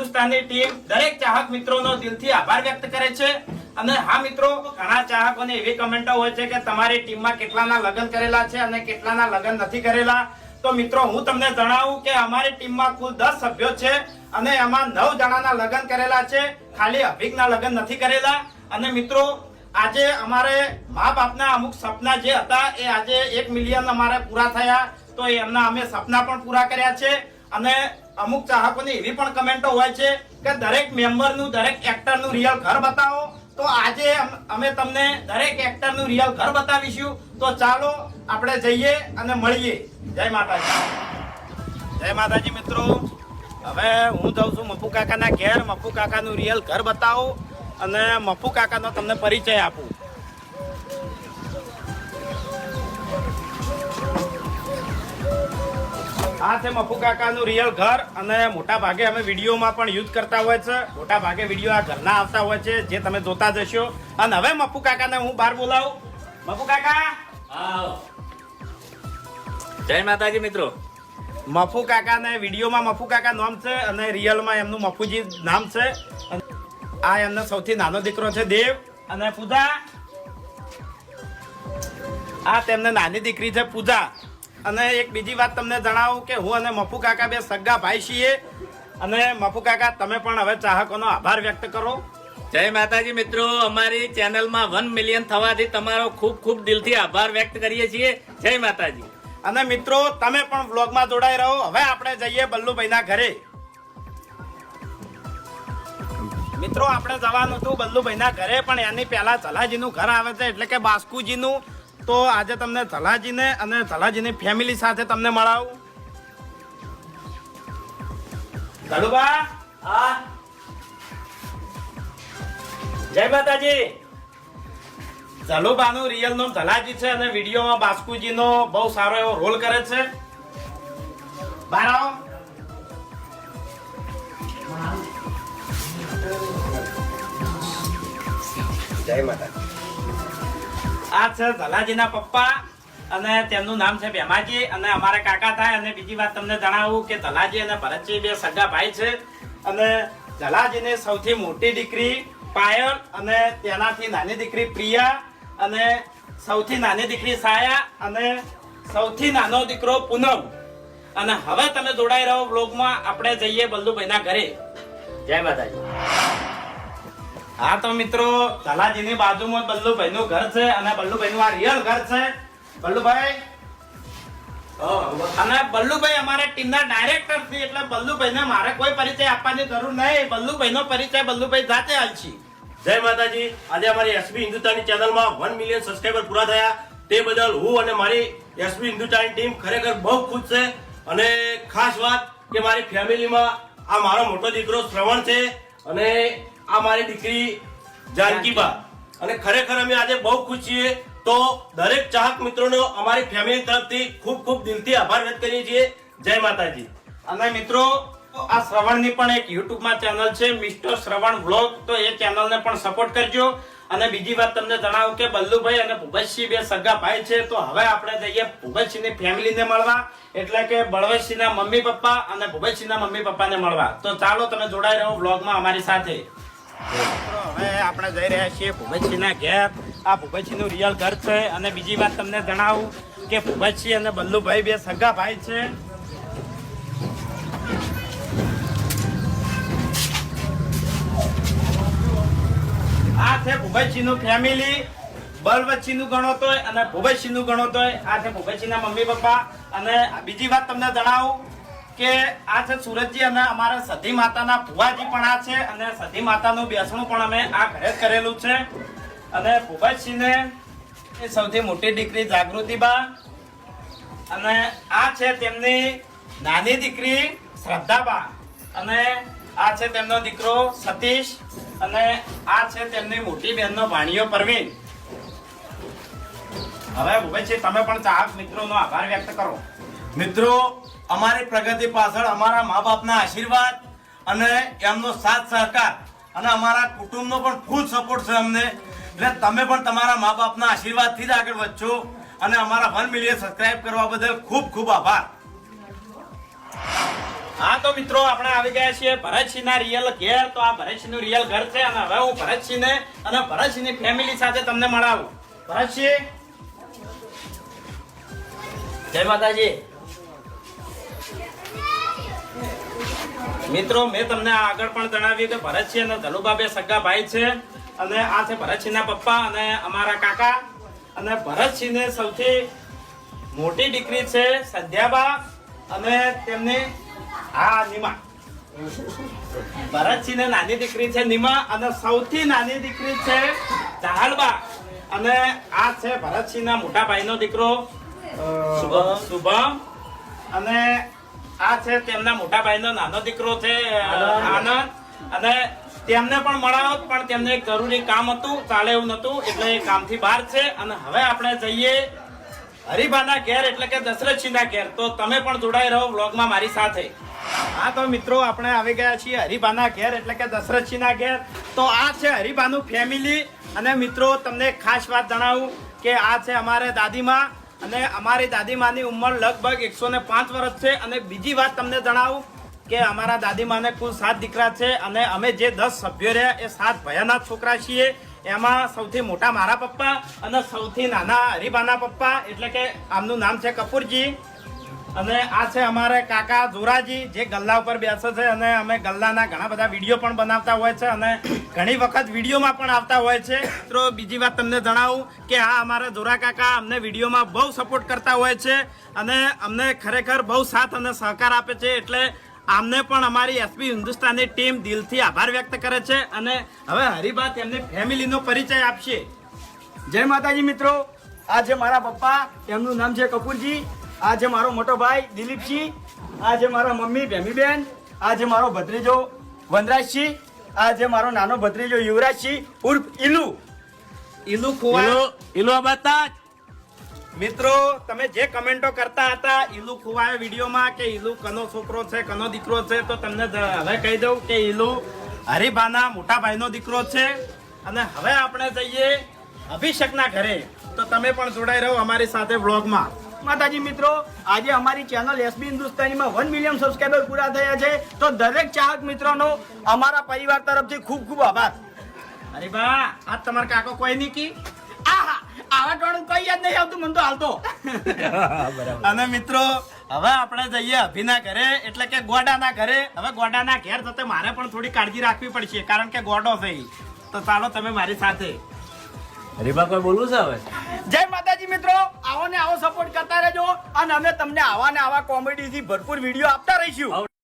Hindustani team દરેક ચાહક મિત્રોનો દિલથી આભાર વ્યક્ત કરે છે. અને હા મિત્રો, ઘણા ચાહકોને એવી કમેન્ટો હોય છે કે તમારી ટીમમાં કેટલાના લગ્ન કરેલા છે અને કેટલાના લગ્ન નથી કરેલા. તો મિત્રો, હું તમને જણાવું કે અમારી ટીમમાં કુલ દસ સભ્યો છે અને એમાં નવ જણાના લગ્ન કરેલા છે. ખાલી અભિકના લગ્ન નથી કરેલા. અને મિત્રો, આજે અમારે મા બાપના અમુક સપના જે હતા એ આજે એક મિલિયન અમારે પૂરા થયા. તો એમના અમે સપના પણ પૂરા કર્યા છે. અને અમુક ચાહકોની એવી પણ કમેન્ટો હોય છે કે દરેક મેમ્બરનું દરેક એક્ટરનું રિયલ ઘર બતાવો. તો આજે અમે તમને દરેક એક્ટરનું રિયલ ઘર બતાવીશું. તો ચાલો, આપણે જઈએ અને મળીએ. જય માતાજી. જય માતાજી મિત્રો. હવે હું જાઉં છું મફુ કાકાના ઘેર. મફુ કાકાનું રિયલ ઘર બતાવું અને મફુ કાકાનો તમને પરિચય આપું. આ છે મફુ કાકાનું રિયલ ઘર અને મોટા ભાગે અમે વિડીયોમાં પણ યુઝ કરતા હોય છે. મોટા ભાગે વીડિયો આ ઘરના આવતા હોય છે જે તમે જોતા જશો અને હવે મફુ કાકાને હું બહાર બોલાવું. મફુ કાકા જય માતાજી મિત્રો. મફુ કાકાને વિડીયોમાં મફુ કાકા નામ છે અને રિયલમાં એમનું મફુજી નામ છે. આ એમનો સૌથી નાનો દીકરો છે દેવ અને પૂજા. આ તેમને નાની દીકરી છે પૂજા. અને એક બીજી વાત તમને જણાવું કે હું અને મફુ કાકા બે સગા ભાઈ છીએ. અને મફુ કાકા તમે પણ હવે ચાહકોનો આભાર વ્યક્ત કરો. જય માતાજી મિત્રો અમારી ચેનલમાં વન મિલિયન થવાથી તમારો ખૂબ ખૂબ દિલથી આભાર વ્યક્ત કરીએ છીએ. જય માતાજી. અને મિત્રો તમે પણ બ્લોગમાં જોડાઈ રહો. હવે આપણે જઈએ બલ્લુભાઈના ઘરે. મિત્રો આપણે જવાનું હતું બલ્લુભાઈના ઘરે પણ એની પહેલા ચલાજીનું ઘર આવે છે એટલે કે બાસ્કુજીનું. તો આજે તમને ધલાજીને અને ધલાજીની ફેમિલી સાથે તમને મળાવું. ઝલુબા હા. જય માતાજી. ઝલુબાનું રિયલ નામ ઝલાજી છે અને વિડીયોમાં બાસ્કુજીનો બહુ સારો એવો રોલ કરે છે. બહાર જય માતા આ છે ધલાજીના પપ્પા અને તેમનું નામ છે ભેમાજી અને અમારા કાકા થાય અને બીજી વાત તમને જણાવું કે ધલાજી અને ભરતજી બે સગા ભાઈ છે અને ધલાજીની સૌથી મોટી દીકરી પાયલ અને તેનાથી નાની દીકરી પ્રિયા અને સૌથી નાની દીકરી સાયા અને સૌથી નાનો દીકરો પૂનમ. અને હવે તમે જોડાઈ રહો બ્લોગમાં આપણે જઈએ બલ્લુભાઈના ઘરે. જય માતાજી. હા તો મિત્રો ધલાજીની બાજુમાં બલ્લુભાઈ નું ઘર છે અને બલ્લુભાઈ નું આ રિયલ ઘર છે. બલ્લુભાઈ? અને બલ્લુભાઈ અમારા ટીમના ડાયરેક્ટર છે, એટલે બલ્લુભાઈ ને મારે કોઈ પરિચય આપવાની જરૂર નહીં. બલ્લુભાઈ નો પરિચય બલ્લુભાઈ જાતે આલશી જય માતાજી. આજે અમારી એસબી હિન્દુસ્તાની ચેનલમાં વન મિલિયન સબસ્ક્રાઈબર પૂરા થયા. તે બદલ હું અને મારી એસબી હિન્દુસ્તાની ટીમ ખરેખર બહુ ખુશ છે. અને ખાસ વાત કે મારી ફેમિલીમાં આ મારો મોટો દીકરો શ્રવણ છે. અને આ મારી દીકરી જાનકીબા અને ખરેખર અમે આજે બહુ ખુશ છીએ. તો દરેક ચાહક મિત્રોનો અમારી ફેમિલી તરફથી ખૂબ ખૂબ દિલથી આભાર વ્યક્ત કરીએ છીએ. જય માતાજી. અને મિત્રો આ શ્રવણની પણ એક યુટ્યુબમાં ચેનલ છે મિસ્ટર શ્રવણ વ્લોગ. તો એ ચેનલને પણ સપોર્ટ કરજો. અને બીજી વાત તમને જણાવું કે બલ્લુભાઈ અને ભૂપતસિંહ બે સગા ભાઈ છે. તો હવે આપણે જઈએ ભૂપતસિંહની ફેમિલીને મળવા. એટલે કે બળવતસિંહના મમ્મી પપ્પા અને ભૂપતસિંહના મમ્મી પપ્પાને મળવા. તો ચાલો તમે જોડાઈ રહો વ્લોગમાં અમારી સાથે. હવે આપણે જઈ રહ્યા છીએ ભૂપતસિંહના ઘેર. આ ભૂપતસિંહનું રિયલ ઘર છે અને બીજી વાત તમને જણાવું કે ભૂપતસિંહ અને બલ્લુભાઈ બે સગા ભાઈ છે. આ છે ભૂપતસિંહનું ફેમિલી બલવતસિંહનું ગણો તોય અને ભૂપતસિંહનું ગણો તોય. આ છે ભૂપતસિંહના મમ્મી પપ્પા. અને બીજી વાત તમને જણાવું કે આ છે સુરતજી અને અમારા સધી માતાના ભુવાજી પણ આ છે અને સધી માતાનું બેસણું પણ અમે આ ઘરે કરેલું છે. અને ભૂપતસિંહને એ સૌથી મોટી દીકરી જાગૃતિબા અને આ છે તેમની નાની દીકરી શ્રદ્ધાબા અને આ છે તેમનો દીકરો સતીશ અને આ છે તેમની મોટી બહેનનો ભાણિયો પરવીન. હવે ભૂપેશજી તમે પણ ચાહક મિત્રોનો આભાર વ્યક્ત કરો. મિત્રો અમારી પ્રગતિ પાછળ અમારા મા બાપના આશીર્વાદ અને એમનો સાથ સહકાર અને અમારા કુટુંબનો પણ ફૂલ સપોર્ટ છે અમને. એટલે તમે પણ તમારા મા બાપના આશીર્વાદથી જ આગળ વધશો અને અમારા વન મિલિયન સબસ્ક્રાઇબ કરવા બદલ ખૂબ ખૂબ આભાર. હા તો મિત્રો આપણે આવી ગયા છીએ ભરતસિંહ ના રિયલ ઘેર. તો આ ભરતસિંહનું રિયલ ઘર છે અને હવે હું ભરતસિંહ ને અને ભરતસિંહની ફેમિલી સાથે તમને મળાવું. ભરતસિંહ! જય માતાજી. મિત્રો મેં તમને આગળ પણ જણાવ્યું કે ભરતસિંહ અને ધનુભા બે સગા ભાઈ છે અને આ છે ભરતસિંહના પપ્પા અને અમારા કાકા. અને ભરતસિંહ ને સૌથી મોટી દીકરી છે સંધ્યાબા અને તેમની આ નિમા. ભરતસિંહ નાની દીકરી છે નિમા અને સૌથી નાની દીકરી છે જહાલબા અને આ છે ભરતસિંહ ના મોટા ભાઈનો દીકરો શુભમ. અને આ છે તેમના મોટા ભાઈનો નાનો દીકરો છે આનંદ. અને તેમને પણ મળાવો પણ તેમને એક જરૂરી કામ હતું ચાલે એવું નતું એટલે એ કામથી બહાર છે. અને હવે આપણે જઈએ હરિભાના ઘેર એટલે કે દશરથસિંહના ઘેર. તો તમે પણ જોડાઈ રહો વ્લોગમાં મારી સાથે. હા તો મિત્રો આપણે આવી ગયા છીએ હરિભાના ઘેર એટલે કે દશરથસિંહના ઘેર. તો આ છે હરિભાનું ફેમિલી અને મિત્રો તમને ખાસ વાત જણાવું કે આ છે અમારે દાદીમા. અને અમારી દાદીમાની ઉંમર લગભગ એકસો ને પાંચ વર્ષ છે. અને બીજી વાત તમને જણાવું કે અમારા દાદીમાને કુલ સાત દીકરા છે અને અમે જે દસ સભ્યો રહ્યા એ સાત ભયાના છોકરા છીએ. એમાં સૌથી મોટા મારા પપ્પા અને સૌથી નાના હરિબાના પપ્પા, એટલે કે આમનું નામ છે કપૂરજી. અને આ છે અમારે કાકા જોરાજી, જે ગલ્લા ઉપર બેસે છે અને અમે ગલ્લાના ઘણા બધા વીડિયો પણ બનાવતા હોય છે અને ઘણી વખત વિડીયોમાં પણ આવતા હોય છે. મિત્રો, બીજી વાત તમને જણાવું કે હા અમારા જોરા કાકા અમને વિડીયોમાં બહુ સપોર્ટ કરતા હોય છે અને અમને ખરેખર બહુ સાથ અને સહકાર આપે છે એટલે આમને પણ અમારી એસપી હિન્દુસ્તાનની ટીમ દિલથી આભાર વ્યક્ત કરે છે અને હવે હરિભા તેમની ફેમિલીનો પરિચય આપશે જય માતાજી મિત્રો. આ છે મારા પપ્પા એમનું નામ છે કપૂરજી. આ છે મારો મોટો ભાઈ દિલીપસિંહ આ છે મારા મમ્મી ભેમીબેન આ છે મારો ભત્રીજો વનરાજસિંહ આ છે મારો નાનો ભત્રીજો યુવરાજસિંહ ઉર્ફ ઇલુ ઇલુ ખુવા. ઇલુ ઈલો મિત્રો તમે જે કમેન્ટો કરતા હતા ઇલુ ખુવાયો વિડીયોમાં કે ઇલુ કનો છોકરો છે કનો દીકરો છે તો તમને હવે કહી દઉં કે ઇલુ હરિભાના મોટા ભાઈનો દીકરો છે. અને હવે આપણે જઈએ અભિષેકના ઘરે. તો તમે પણ જોડાઈ રહો અમારી સાથે વ્લોગમાં. માતાજી મિત્રો આજે અમારી ચેનલ એસબી હિન્દુસ્તાનીમાં વન મિલિયન સબસ્ક્રાઈબર પૂરા થયા છે. તો દરેક ચાહક મિત્રોનો અમારા પરિવાર તરફથી ખૂબ ખૂબ આભાર. હરિભા આ તમારા કાકો કોઈ નહીં કી? આહા આવા ટોણું કઈ યાદ નહીં આવતું મને તો હાલતો. અને મિત્રો હવે આપણે જઈએ અભિના ઘરે એટલે કે ગોડાના ઘરે. હવે ગોડાના ઘેર થતા મારે પણ થોડી કાળજી રાખવી પડશે કારણ કે ગોડો થઈ તો ચાલો તમે મારી સાથે. હરીબા કોઈ બોલવું છે હવે? જય માતાજી મિત્રો, આવો ને આવો સપોર્ટ કરતા રહેજો અને અમે તમને આવા ને આવા કોમેડી થી ભરપૂર વીડિયો આપતા રહીશું.